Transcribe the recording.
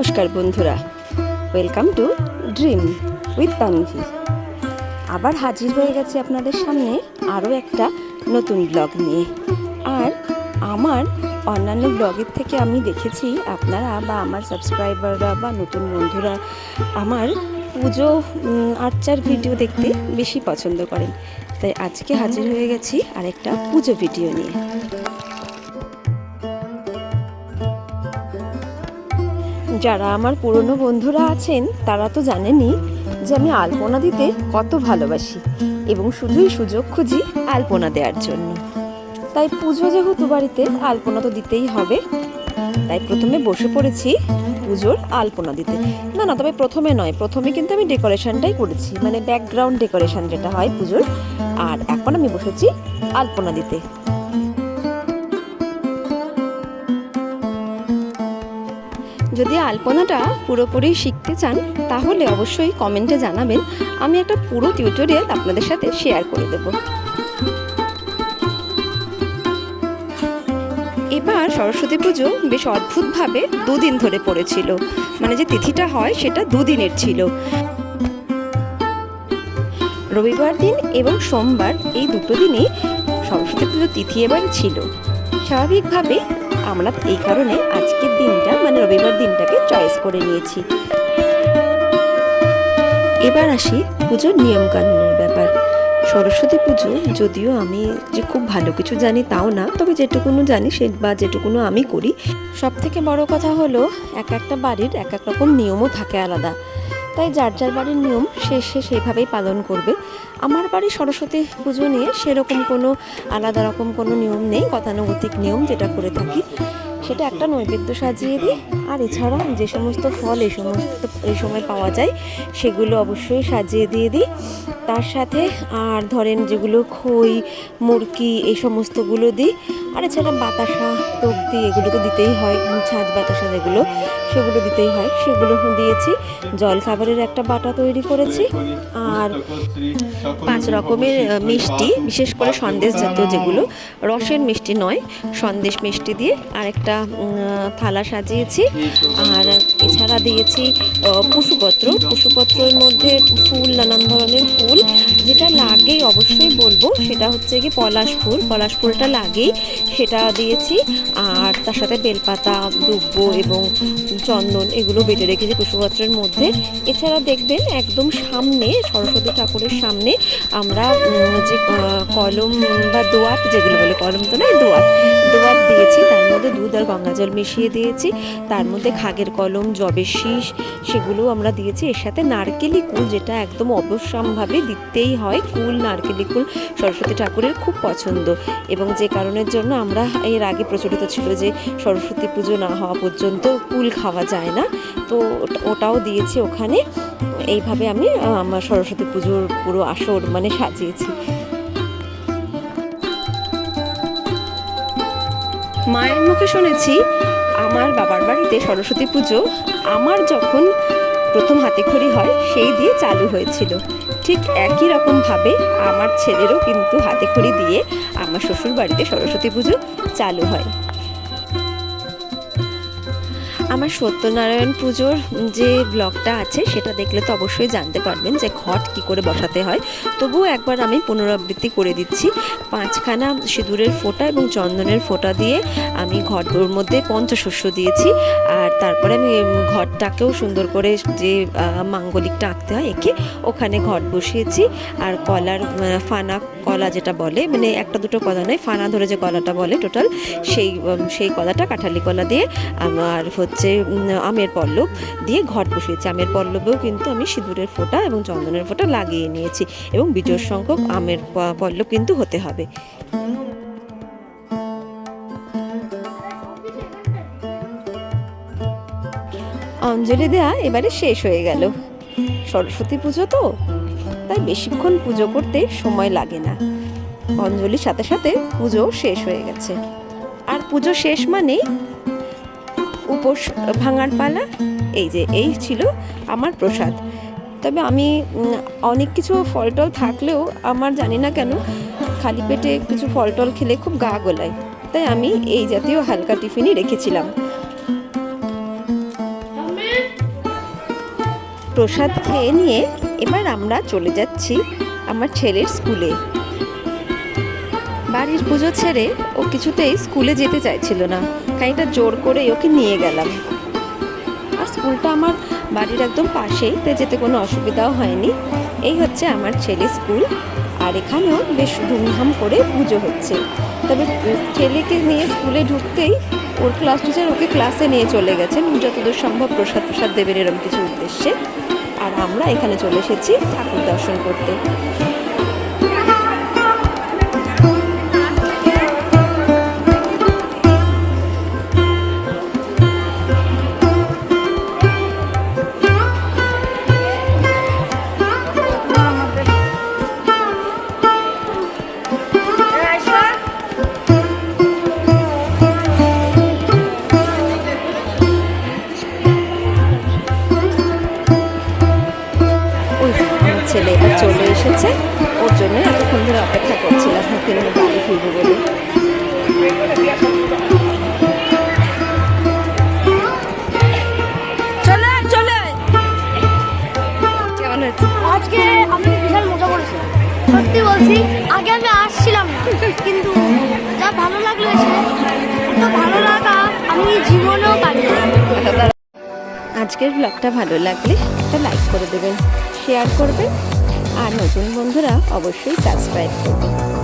নমস্কার বন্ধুরা। Welcome to dream with Tanvi আবার হাজির হয়ে গেছে আপনাদের সামনে আরও একটা নতুন ব্লগ নিয়ে। আর আমার অন্যান্য ব্লগের থেকে আমি দেখেছি আপনারা বা আমার সাবস্ক্রাইবাররা বা নতুন বন্ধুরা আমার পুজো আর্চার ভিডিও দেখতে বেশি পছন্দ করেন। তাই আজকে হাজির হয়ে গেছি আরেকটা পুজো ভিডিও নিয়ে। যারা আমার পুরনো বন্ধুরা আছেন, তারা তো জানেনই যে আমি আলপনা দিতে কত ভালোবাসি এবং শুধুই সুযোগ খুঁজি আলপনা দেওয়ার জন্য। তাই পুজো যেহেতু বাড়িতে, আলপনা তো দিতেই হবে। তাই প্রথমে বসে পড়েছি পুজোর আলপনা দিতে। না না, তবে প্রথমে নয়, প্রথমে কিন্তু আমি ডেকোরেশনটাই করেছি মানে ব্যাকগ্রাউন্ড ডেকোরেশন যেটা হয় পুজোর। আর এখন আমি বসেছি আলপনা দিতে। যদি আলপনাটা পুরোপুরি শিখতে চান, তাহলে অবশ্যই কমেন্টে জানাবেন। আমি একটা পুরো টিউটোরিয়াল আপনাদের সাথে শেয়ার করে দেব। এবার সরস্বতী পুজো বেশ অদ্ভুতভাবে দুদিন ধরে পড়েছিল। মানে যে তিথিটা হয়, সেটা দুদিনের ছিল। রবিবার দিন এবং সোমবার এই দুটো দিনই সরস্বতী পুজো তিথি এবার ছিল। স্বাভাবিকভাবে আমরা এই কারণে আজকের দিনটা মানে রবিবার দিনটাকে চয়েস করে নিয়েছি। এবার আসি পুজোর নিয়মকানুনের ব্যাপার। সরস্বতী পুজো, যদিও আমি যে খুব ভালো কিছু জানি তাও না, তবে যেটুকুনো জানি সে বা যেটুকুনো আমি করি সব থেকে বড় কথা হলো এক একটা বাড়ির এক এক রকম নিয়মও থাকে আলাদা। তাই যার যার বাড়ির নিয়ম সে সে সেইভাবেই পালন করবে। আমার বাড়ি সরস্বতী পুজো নিয়ে সেরকম কোনো আলাদা রকম কোনো নিয়ম নেই, গতানুগতিক নিয়ম যেটা করে থাকি। সেটা একটা নৈবেদ্য সাজিয়ে দিই। আর এছাড়া যে সমস্ত ফল এই সমস্ত এই সময় পাওয়া যায় সেগুলো অবশ্যই সাজিয়ে দিয়ে দিই। তার সাথে আর ধরেন যেগুলো খই মুরকি এই সমস্তগুলো দিই। আর এছাড়া বাতাসা দিই এগুলো তো দিতেই হয় ছাদ বাতাসা যেগুলো সেগুলো দিতেই হয়। সেগুলো দিয়েছি। জল খাবারের একটা বাটা তৈরি করেছি। আর পাঁচ রকমের মিষ্টি বিশেষ করে সন্দেশ জাতীয় যেগুলো রসের মিষ্টি নয় সন্দেশ মিষ্টি দিয়ে। উম, আহ, থালা সাজিয়েছি। আর এছাড়া দিয়েছি পশুপত্র। পশুপত্রের মধ্যে ফুল, নানান ধরনের ফুল। যেটা লাগেই অবশ্যই বলব, সেটা হচ্ছে কি পলাশ ফুল। পলাশ ফুলটা লাগেই, সেটা দিয়েছি। আর তার সাথে বেলপাতা, দুব্ব এবং চন্দন এগুলো বেটে রেখেছি পশুপত্রের মধ্যে। এছাড়া দেখবেন একদম সামনে, সরস্বতী ঠাকুরের সামনে আমরা যে কলম বা দোয়াত, যেগুলো বলে কলম তো নয়, দোয়াত দোয়াত দিয়েছি। তার মধ্যে দুধ আর গঙ্গা জল মিশিয়ে দিয়েছি। তার মধ্যে খাগের কলম, জবের শীষ সেগুলো আমরা দিয়েছি। এর সাথে নারকেলি কুল, যেটা একদম অবশ্যম্ভাবে দিতেই হয়। কুল, নারকেলি কুল সরস্বতী ঠাকুরের খুব পছন্দ। এবং যে কারণের জন্য আমরা এর আগে প্রচলিত ছিল যে সরস্বতী পুজো না হওয়া পর্যন্ত কুল খাওয়া যায় না। তো ওটাও দিয়েছি ওখানে। এইভাবে আমি আমার সরস্বতী পুজোর পুরো আসর মানে সাজিয়েছি। মায়ের মুখে শুনেছি, আমার বাবার বাড়িতে সরস্বতী পুজো আমার যখন প্রথম হাতেখড়ি হয়, সেই দিয়ে চালু হয়েছিল। ঠিক একই রকমভাবে আমার ছেলেরও কিন্তু হাতেখড়ি দিয়ে আমার শ্বশুর বাড়িতে সরস্বতী পুজো চালু হয়। আমার সত্যনারায়ণ পুজোর যে ব্লগটা আছে, সেটা দেখলে তো অবশ্যই জানতে পারবেন যে ঘট কি করে বসাতে হয়। তবুও একবার আমি পুনরাবৃত্তি করে দিচ্ছি। পাঁচখানা সিঁদুরের ফোঁটা এবং চন্দনের ফোঁটা দিয়ে আমি ঘটগুলোর মধ্যে পঞ্চশস্য দিয়েছি। আর তারপরে আমি ঘরটাকেও সুন্দর করে যে মাঙ্গলিকটা আঁকতে হয় এঁকে, ওখানে ঘট বসিয়েছি। আর কলার ফানা কলা যেটা বলে মানে একটা দুটো কলা নয়, ফানা ধরে যে কলাটা বলে টোটাল, সেই সেই কলাটা কাঁঠালি কলা দিয়ে আমার হচ্ছে উম, আমের পল্লব দিয়ে ঘট বসিয়েছি। আমের পল্লবেও কিন্তু আমি সিঁদুরের ফোঁটা এবং চন্দনের ফোঁটা লাগিয়ে নিয়েছি এবং বিজয় সংখ্যক আমের পল্লব কিন্তু হতে হবে। অঞ্জলি দেয়া এবারে শেষ হয়ে গেল। সরস্বতী পুজো তো তাই বেশিক্ষণ পুজো করতে সময় লাগে না। অঞ্জলির সাথে সাথে পুজো শেষ হয়ে গেছে। আর পুজো শেষ মানেই উপোস ভাঙার পালা, এই যে, এই ছিল আমার প্রসাদ। তবে আমি অনেক কিছু ফল টল থাকলেও আমার জানি না কেন, খালি পেটে কিছু ফল টল খেলে খুব গা গোলায়। তাই আমি এই জাতীয় হালকা টিফিনই রেখেছিলাম। প্রসাদ খেয়ে নিয়ে এবার আমরা চলে যাচ্ছি আমার ছেলের স্কুলে। বাড়ির পুজো ছেড়ে ও কিছুতেই স্কুলে যেতে চাইছিল না। খানিকটা জোর করে ওকে নিয়ে গেলাম। আর স্কুলটা আমার বাড়ির একদম পাশেই, তাই যেতে কোনো অসুবিধাও হয়নি। এই হচ্ছে আমার ছেলে স্কুল, আর এখানেও বেশ ধুমধাম করে পুজো হচ্ছে। তবে ছেলেকে নিয়ে স্কুলে ঢুকতেই ওর ক্লাস টিচার ওকে ক্লাসে নিয়ে চলে গেছেন যতদূর সম্ভব প্রসাদ প্রসাদ দেবেন এরকম কিছু উদ্দেশ্যে। আর আমরা এখানে চলে এসেছি ঠাকুর দর্শন করতে। ছেলে চলে এসেছে। ওর জন্য এতক্ষণ ধরে অপেক্ষা করছিলাম ওকে নিয়ে বাড়ি ফিরবো বলে। আজকে আমি বিশাল মজা করেছি। সত্যি বলছি আগে আমি আসছিলাম না কিন্তু যা ভালো লাগল এসে এত ভালো লাগা আমি জীবনেও পারি আজকের ব্লগটা ভালো লাগলে একটা লাইক করে দেবেন। শেয়ার করবে। আর নতুন বন্ধুরা অবশ্যই সাবস্ক্রাইব করবেন